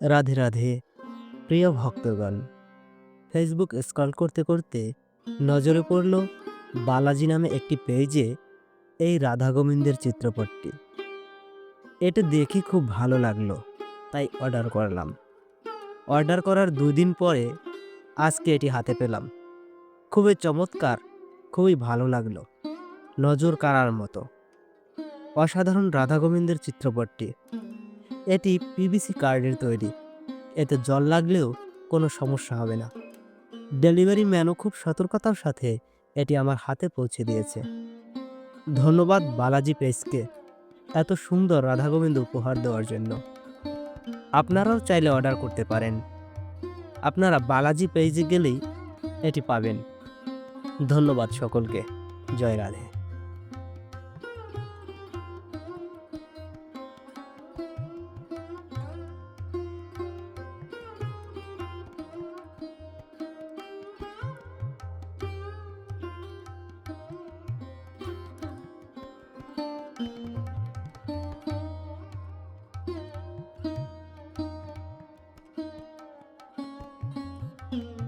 রাধে রাধে, প্রিয় ভক্তগণ। Facebook scroll করতে করতে নজরে পড়ল বালাজি নামে একটি পেজে এই রাধা গোবিন্দের চিত্রপটটি। এটা দেখে খুব ভালো লাগল, তাই অর্ডার করলাম। অর্ডার করার দুদিন পরে আজকে এটি হাতে পেলাম। খুবই চমৎকার, খুবই ভালো লাগল, নজর কাড়ার মতো। অসাধারণ রাধা গোবিন্দের চিত্রপটটি। এটি পিভিসি কার্ডের তৈরি। এতে জল লাগলেও কোনো সমস্যা হবে না। ডেলিভারি ম্যানও খুব সতর্কতার সাথে এটি আমার হাতে পৌঁছে দিয়েছে। ধন্যবাদ বালাজি পেজকে এত সুন্দর রাধাগোবিন্দ উপহার দেওয়ার জন্য। আপনারাও চাইলে অর্ডার করতে পারেন। আপনারা বালাজি পেজে গেলেই এটি পাবেন। ধন্যবাদ সকলকে। জয় রাধে। you.